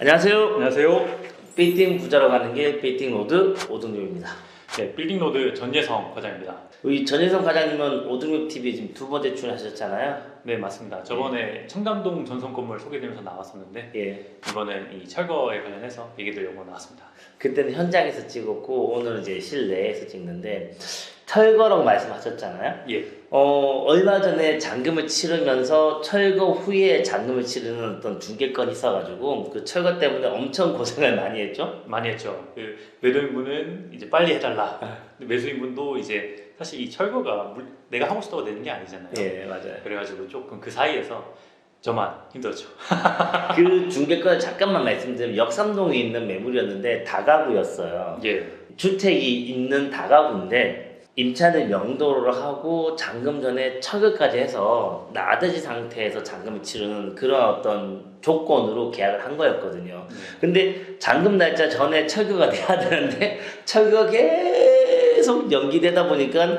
안녕하세요. 안녕하세요. 빌딩 부자로 가는 길 빌딩 로드 오등료입니다. 네, 빌딩 로드 전예성 과장입니다. 우리 전혜성 과장님은 오등료 TV 지금 두 번째 출연하셨잖아요. 네, 맞습니다. 저번에 청담동 전선 건물 소개되면서 나왔었는데 예. 이번엔 이 철거에 관련해서 얘기 드리려고 나왔습니다. 그때는 현장에서 찍었고 오늘은 이제 실내에서 찍는데 철거라고 말씀하셨잖아요. 예, 어 얼마 전에 잔금을 치르면서 철거 후에 잔금을 치르는 어떤 중개건이 있어가지고 그 철거 때문에 엄청 고생을 많이 했죠. 많이 했죠. 그 매도인분은 이제 빨리 해달라. 근데 매수인분도 이제 사실 이 철거가 물- 내가 하고 싶다고 되는 게 아니잖아요. 예 맞아요. 그래가지고 조금 그 사이에서 저만 힘들었죠. 그 중개건 잠깐만 말씀드리면 역삼동에 있는 매물이었는데 다가구였어요. 예, 주택이 있는 다가구인데 임차를 명도로 하고 잔금 전에 철거까지 해서 나대지 상태에서 잔금을 치르는 그런 어떤 조건으로 계약을 한 거였거든요. 근데 잔금 날짜 전에 철거가 돼야 되는데 철거가 계속 연기되다 보니까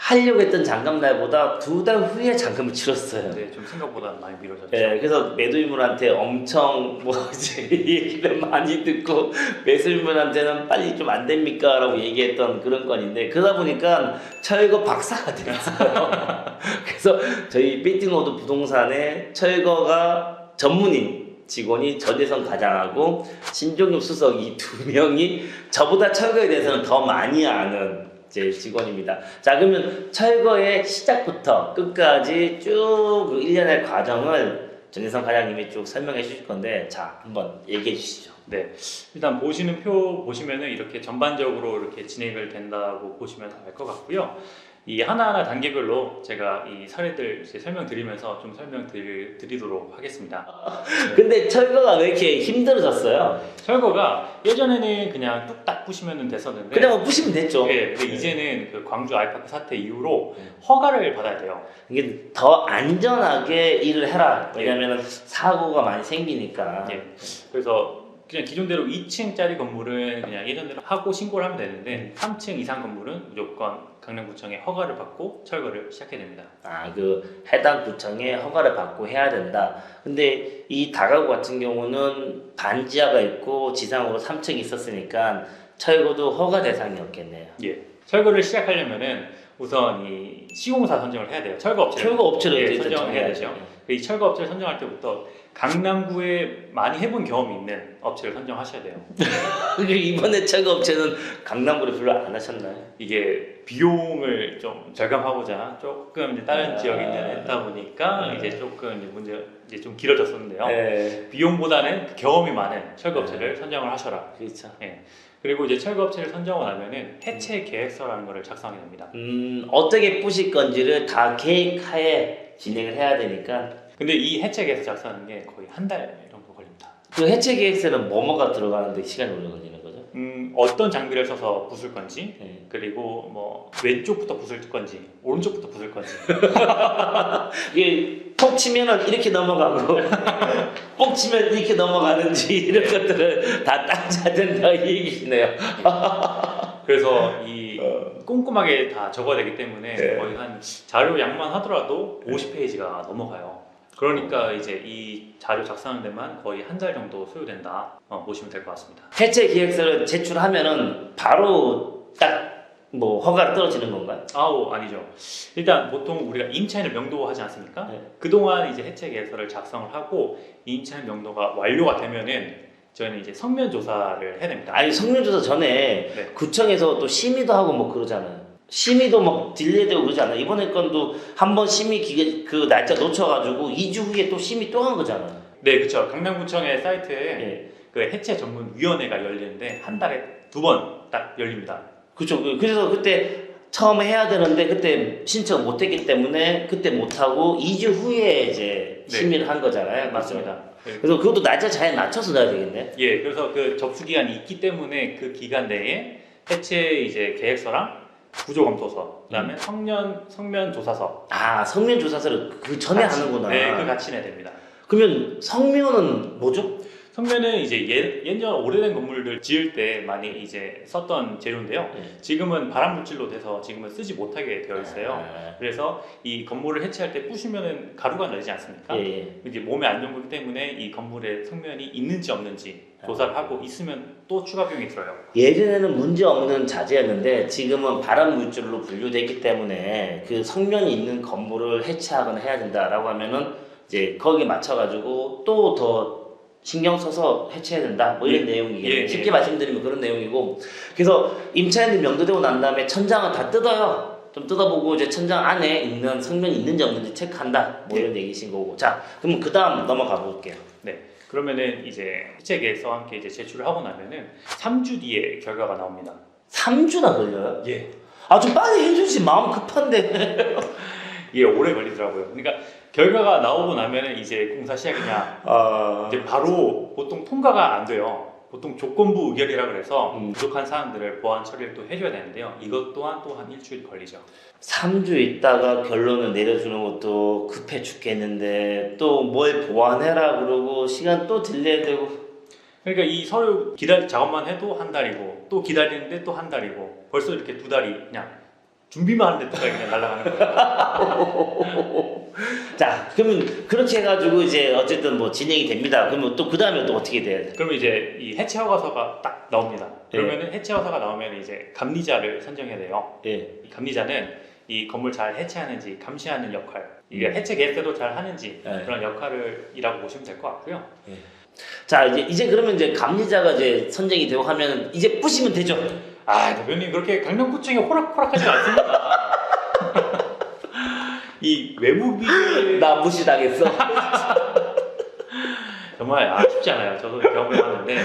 하려고 했던 잔금 날보다 두 달 후에 잔금을 치렀어요. 네, 좀 생각보다 많이 미뤄졌죠. 예, 그래서 매도인분한테 엄청 뭐 이제 얘기를 많이 듣고 매수인분한테는 빨리 좀 안 됩니까? 라고 얘기했던 그런 건인데 그러다 보니까 철거 박사가 됐어요. 그래서 저희 빌딩로드 부동산의 철거가 전문인 직원이 전재성 과장하고 신종엽 수석 이 두 명이 저보다 철거에 대해서는 더 많이 아는 제 직원입니다. 자 그러면 철거의 시작부터 끝까지 쭉그 일련의 과정을 전혜성 과장님이 쭉 설명해 주실 건데 자 한번 얘기해 주시죠. 네, 일단 보시는 표 보시면은 이렇게 전반적으로 이렇게 진행을 된다고 보시면 알 것 같고요. 이 하나하나 단계별로 제가 이 사례들 이제 설명드리면서 좀 설명드리도록 하겠습니다. 근데 철거가 왜 이렇게 힘들어졌어요? 철거가 예전에는 그냥 뚝딱 부시면 됐었는데 그냥 뭐 부시면 됐죠. 네, 근데 이제는 그 광주 아이파크 사태 이후로 네. 허가를 받아야 돼요. 이게 더 안전하게 일을 해라. 왜냐면 사고가 많이 생기니까. 예. 그래서 그냥 기존대로 2층짜리 건물은 그냥 예전대로 하고 신고를 하면 되는데 3층 이상 건물은 무조건 강남구청에 허가를 받고 철거를 시작해야 됩니다. 아, 그 해당 구청에 허가를 받고 해야 된다. 근데 이 다가구 같은 경우는 반지하가 있고 지상으로 3층이 있었으니까 철거도 허가 대상이었겠네요. 예. 철거를 시작하려면은 우선 이 시공사 선정을 해야 돼요. 철거 업체를. 철거 업체를 예, 일단 선정을 해야 정해야죠. 되죠. 그이 철거 업체를 선정할 때부터 강남구에 많이 해본 경험이 있는 업체를 선정하셔야 돼요. 이번에 철거 업체는 강남구를 별로 안 하셨나요? 이게 비용을 좀 절감하고자 조금 이제 다른 아. 지역에 이제 냈다 보니까 네. 이제 조금 이제 문제 이제 좀 길어졌었는데요. 네. 비용보다는 그 경험이 많은 철거업체를 선정을 하셔라. 그렇죠. 그리고 이제 철거업체를 선정하고 나면은 해체 계획서라는 거를 작성하게 됩니다. 음, 어떻게 부실 건지를 다 계획하에 진행을 해야 되니까 근데 이 해체 계획서 작성하는 게 거의 한 달 정도 걸립니다. 그 해체 계획서는 뭐뭐가 들어가는데 시간이 오래 걸리는? 음, 어떤 장비를 써서 부술 건지, 네. 그리고 뭐 왼쪽부터 부술 건지, 오른쪽부터 부술 건지, 이게 톡 치면은 이렇게 넘어가고 뽕 치면 이렇게 넘어가는지 이런 것들을 다 따져야 된다 이 얘기시네요. 그래서 이 꼼꼼하게 다 적어야 되기 때문에 어. 네. 거의 한 자료 양만 하더라도 50페이지가 넘어가요. 그러니까 이제 이 자료 작성하는 데만 거의 한 달 정도 소요된다 어, 보시면 될 것 같습니다. 해체 계획서를 제출하면은 바로 딱 뭐 허가가 떨어지는 건가요? 아우 아니죠. 일단 보통 우리가 임차인을 명도하지 않습니까? 네. 그동안 이제 해체 계획서를 작성을 하고 이 임차인 명도가 완료가 되면은 저희는 이제 성면 조사를 해야 됩니다. 아니 성명조사 전에 네. 구청에서 또 심의도 하고 뭐 그러잖아요. 심의도 막 딜레이되고 그러잖아요. 이번에 건도 한 번 심의 기계 그 날짜 놓쳐가지고 2주 후에 또 심의 또 한 거잖아요. 네, 그렇죠. 강남구청의 사이트에 예. 그 해체 전문 위원회가 열리는데 한 달에 두 번 딱 열립니다. 그렇죠. 그- 그래서 그때 처음에 해야 되는데 그때 신청 못했기 때문에 그때 못하고 2주 후에 이제 네. 심의를 한 거잖아요. 맞습니다. 맞습니다. 그래서 그것도 날짜 잘 맞춰서 넣어야 되겠네. 예, 그래서 그 접수 기간이 있기 때문에 그 기간 내에 해체 이제 계획서랑 구조 검토서, 그다음에 성면 성면 조사서 아 성면 조사서를 그 전에 같이- 하는구나. 네, 그 같이 내야 됩니다. 그러면 성면은 뭐죠? 성면은 이제 예, 예전 오래된 건물들 지을 때 많이 이제 썼던 재료인데요. 네. 지금은 발암 물질로 돼서 지금은 쓰지 못하게 되어 있어요. 그래서 이 건물을 해체할 때 부시면은 가루가 나지 않습니까? 예, 예. 이제 몸에 안 좋은 거기 때문에 이 건물의 성면이 있는지 없는지 조사를 하고 있으면 또 추가 비용이 들어요. 예전에는 문제 없는 자재였는데 지금은 발암 물질로 분류됐기 때문에 그 성면이 있는 건물을 해체하거나 해야 된다라고 하면은 이제 거기에 맞춰 가지고 또 더 신경 써서 해체해야 된다 뭐 이런 예. 내용이겠네요. 예, 예. 쉽게 말씀드리면 그런 내용이고 그래서 임차인들 명도되고 난 다음에 천장을 다 뜯어요. 좀 뜯어보고 이제 천장 안에 있는 성면이 있는지 없는지 체크한다 뭐 이런 얘기신 거고 자 그럼 그 다음 넘어가 볼게요. 네. 그러면은 이제 해체 계획서와 함께 이제 제출을 하고 나면은 3주 뒤에 결과가 나옵니다. 3주나 걸려요? 예. 아 좀 빨리 해주지 마음 급한데. 이게 오래 걸리더라고요. 그러니까 결과가 나오고 나면은 이제 공사 시작이냐 아 이제 바로 보통 통과가 안 돼요. 보통 조건부 의결이라 그래서 음. 부족한 사항들을 보완 처리를 또 해줘야 되는데요. 이것 또한 또 한 일주일 걸리죠. 3주 있다가 결론을 내려주는 것도 급해 죽겠는데 또 뭘 보완해라 그러고 시간 또 딜레이 되고 그러니까 이 서류 기다 작업만 해도 한 달이고 또 기다리는데 또 한 달이고 벌써 이렇게 두 달이 그냥 준비만 하는데 두 달이 그냥 날아가는 거예요. 자 그러면 그렇게 해가지고 이제 어쨌든 뭐 진행이 됩니다 그러면 또 그 다음에 또 어떻게 돼야 돼? 그러면 이제 이 해체 허가서가 딱 나옵니다. 예. 그러면은 해체 허가가 나오면 이제 감리자를 선정해야 돼요. 예. 이 감리자는 이 건물 잘 해체하는지 감시하는 역할, 이게 음. 해체 계획서도 잘 하는지 네. 그런 역할을 이라고 보시면 될 것 같고요. 자 이제 이제 그러면 이제 감리자가 이제 선정이 되고 하면 이제 부시면 되죠 아 대표님 그렇게 강력구청이 호락호락하지 않습니다. 이 외부 비계 나 무시당했어 정말 아, 쉽지 않아요. 저도 경험해봤는데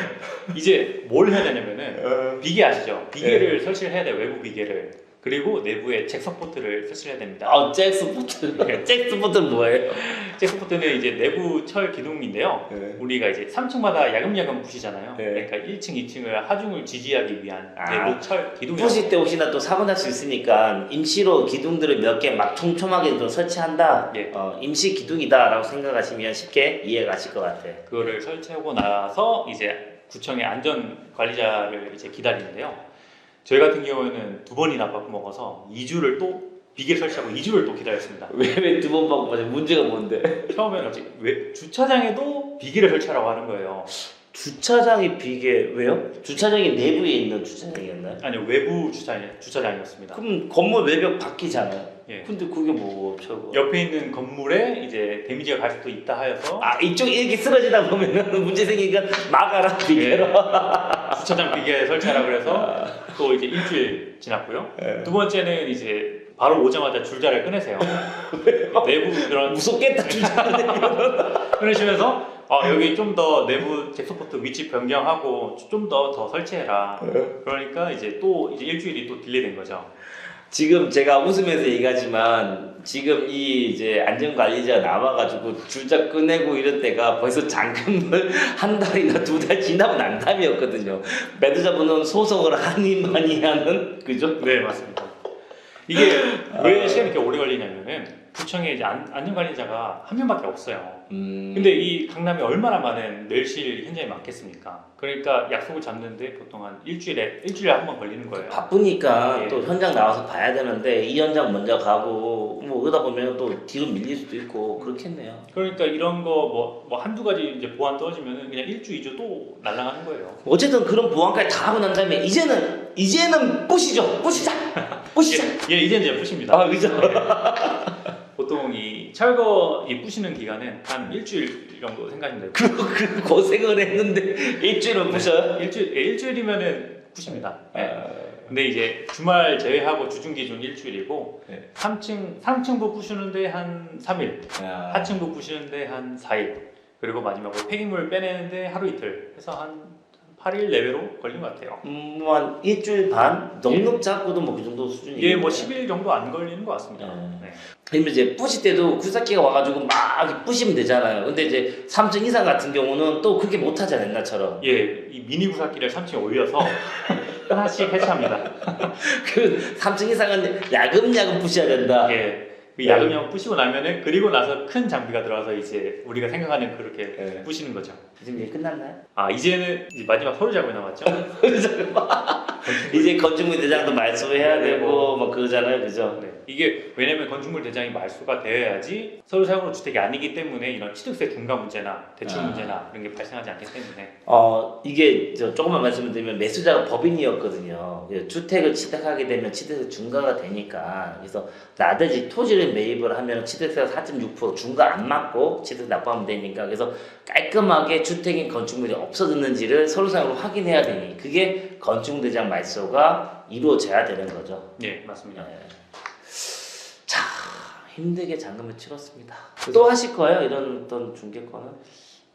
이제 뭘 해야 되냐면은 비계 아시죠? 비계를 설치를 해야 돼요. 외부 비계를 그리고 내부에 잭 서포트를 설치해야 됩니다. 아 잭스포트 잭스포트는 뭐예요? 잭 서포트는 이제 내부 철 기둥인데요. 우리가 이제 3층마다 야금야금 부시잖아요. 네. 그러니까 1층, 2층을 하중을 지지하기 위한 아. 내부 철 기둥이라고 부실 때 혹시나 또 사고 날 수 있으니까 임시로 기둥들을 몇 개 막 촘촘하게 좀 설치한다. 예. 어, 임시 기둥이다라고 생각하시면 쉽게 이해가실 것 같아. 그거를 설치하고 나서 이제 구청의 안전 관리자를 이제 기다리는데요. 저희 같은 경우에는 두 번이나 바꿔 먹어서 2주를 또 비계 설치하고 2주를 또 기다렸습니다. 왜왜두번 바꿔 맞아? 문제가 뭔데? 처음에는 어찌- 왜 주차장에도 비계를 설치하라고 하는 거예요. 주차장이 비계 왜요? 주차장이 내부에 있는 주차장이었나요? 아니요 외부 주차장 주차장이었습니다. 그럼 건물 외벽 바뀌잖아요. 예. 근데 그게 뭐 저거? 옆에 있는 건물에 이제 데미지가 갈 수도 있다 하여서 아 이쪽 이렇게 쓰러지다 보면은 문제 생기니까 막아라 비계로. 주차장 비계 설치하라 그래서 또 이제 일주일 지났고요. 예. 두 번째는 이제 바로 오자마자 줄자를 꺼내세요. 내부 그런 무섭겠다 주차하는 끊으시면서 아, 여기 좀 더 내부 잭서포트 위치 변경하고 좀 더 더 설치해라. 그러니까 이제 또 이제 일주일이 또 딜레이된 거죠. 지금 제가 웃으면서 얘기하지만 지금 이 이제 안전관리자 나와가지고 줄자 꺼내고 이럴 때가 벌써 잠금을 한 달이나 두 달 지나고 난 다음이었거든요. 매도자분은 소송을 하니 많이 하는 그죠? 네 맞습니다. 이게 왜 시간이 이렇게 오래 걸리냐면은 구청에 이제 안, 안전관리자가 한 명밖에 없어요. 음, 근데 이 강남에 얼마나 많은 멸실 현장이 많겠습니까? 그러니까 약속을 잡는데 보통 한 일주일에 일주일에 한 번 걸리는 거예요. 바쁘니까 예. 또 현장 나와서 봐야 되는데 이 현장 먼저 가고 뭐 그러다 보면 또 뒤로 밀릴 수도 있고 그렇겠네요. 그러니까 이런 거 뭐 뭐 한두 가지 이제 보안 떨어지면은 그냥 일주 이주 또 날아가는 거예요. 어쨌든 그런 보안까지 다 하고 난 다음에 이제는 이제는 부시죠. 부시자. 부시자. 예, 예 이제 이제 푸십니다. 아 그죠? 보통 이 철거 이 부시는 기간은 한 일주일 정도 생각하시면 돼요. 그, 그 고생을 했는데 일주일을 부셔요? 일주일 예, 일주일이면은 푸십니다. 예. 아, 근데 이제 주말 제외하고 주중 기준 일주일이고 네. 3층 상층부 부시는데 한 3일, 아, 하층부 부시는데 한 4일, 그리고 마지막으로 폐기물 빼내는데 하루 이틀 해서 한 8일 내외로 걸린 것 같아요. 음, 뭐 한 일주일 반 넉넉 잡고도 뭐 그 정도 수준이. 이게 뭐 10일 정도 안 걸리는 것 같습니다. 네. 네. 그러면 이제 부실 때도 굴삭기가 와가지고 막 부시면 되잖아요. 근데 이제 3층 이상 같은 경우는 또 그렇게 못 하잖아요, 옛날처럼. 예, 이 미니 구삭기를 3층에 올려서 하나씩 해체합니다. 그 3층 이상은 야금야금 부셔야 된다. 예, 그 야금야금 부시고 나면은 그리고 나서 큰 장비가 들어와서 이제 우리가 생각하는 그렇게 네. 부시는 거죠. 지금 이제 끝났나요? 아 이제는 이제 마지막 서류 작업이 남았죠. 이제 건축물 대장도 말소해야 되고 뭐 그러잖아요, 그죠? 네. 이게 왜냐면 건축물 대장이 말소가 되어야지 서류 사용으로 주택이 아니기 때문에 이런 취득세 중과 문제나 대출 아. 문제나 이런 게 발생하지 않기 때문에 어 이게 저 조금만 말씀드리면 매수자가 법인이었거든요. 그 주택을 취득하게 되면 취득세 중과가 되니까 그래서 나머지 토지를 매입을 하면 취득세가 4.6% 중과 안 맞고 취득 납부하면 되니까 그래서 깔끔하게 주택인 건축물이 없어졌는지를 서류상으로 확인해야 되니 그게 건축대장 말소가 이루어져야 되는 거죠. 예 맞습니다. 네. 자 힘들게 잔금을 치렀습니다. 또 하실 거예요? 이런 어떤 중개권은?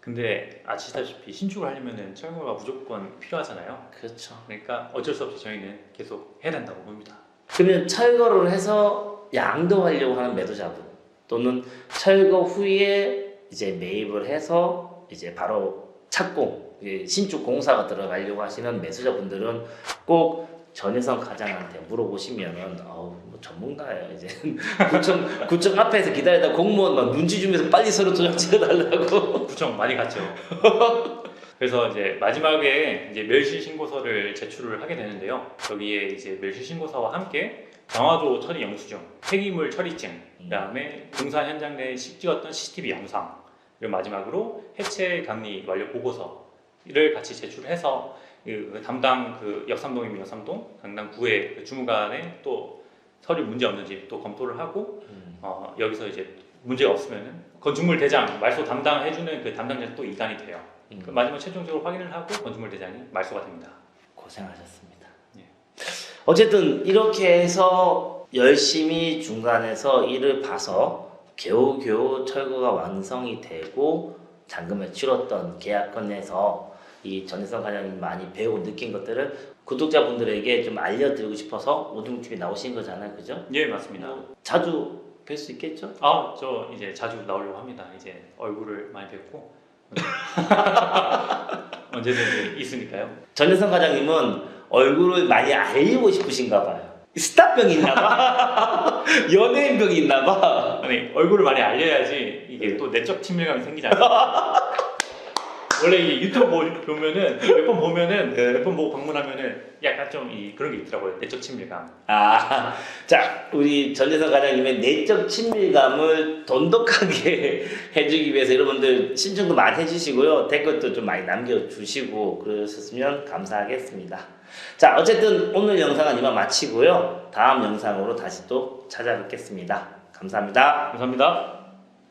근데 아시다시피 신축을 하려면은 철거가 무조건 필요하잖아요. 그렇죠. 그러니까 어쩔 수 없이 저희는 계속 해야 된다고 봅니다. 그러면 철거를 해서 양도하려고 하는 매도자분 또는 철거 후에 이제 매입을 해서 이제 바로 착공 이제 신축 공사가 들어가려고 하시는 매수자분들은 꼭 전혜성 과장한테 물어보시면은 어우 뭐 전문가예요 이제 구청 구청 앞에서 기다리다 공무원 막 눈치 주면서 빨리 서류 도장 찍어달라고 구청 많이 갔죠. 그래서 이제 마지막에 이제 멸실 신고서를 제출을 하게 되는데요. 여기에 이제 멸실 신고서와 함께 강화도 처리 영수증, 폐기물 처리증, 그다음에 공사 현장 내에 시- 찍었던 CCTV 영상, 그리고 마지막으로 해체 강리 완료 보고서를 같이 제출해서 그 담당 그 역삼동이면 역삼동, 담당 구의 그 주무관에 또 서류 문제 없는지 또 검토를 하고 어, 여기서 이제 문제가 없으면은 건축물 대장 말소 담당해주는 그 담당자 또 이관이 돼요. 음, 그 마지막 최종적으로 확인을 하고 건축물 대장이 말소가 됩니다. 고생하셨습니다. 예. 어쨌든 이렇게 해서 열심히 중간에서 일을 봐서 겨우겨우 철거가 완성이 되고 잔금을 치렀던 계약건에서 이 전혜성 과장님 많이 배우고 느낀 것들을 구독자분들에게 좀 알려드리고 싶어서 오줌TV 나오신 거잖아요, 그죠? 예 맞습니다. 뭐 자주 뵐 수 있겠죠? 아 저 이제 자주 나오려고 합니다. 이제 얼굴을 많이 뵙고 언제든지 있으니까요. 전혜성 과장님은 얼굴을 많이 알리고 싶으신가 봐요. 스타병이 있나 봐. 연예인병이 있나 봐. 아니 얼굴을 많이 알려야지 이게 또 내적 친밀감이 생기잖아요. 원래 이 유튜브 보- 보면은 몇 번 보면은 네. 몇 번 보고 방문하면은 약간 좀 이 그런 게 있더라고요. 내적 친밀감. 아, 자, 우리 전재선 과장님의 내적 친밀감을 돈독하게 해주기 위해서 여러분들 신청도 많이 해주시고요. 댓글도 좀 많이 남겨주시고 그러셨으면 감사하겠습니다. 자, 어쨌든 오늘 영상은 이만 마치고요. 다음 영상으로 다시 또 찾아뵙겠습니다. 감사합니다. 감사합니다.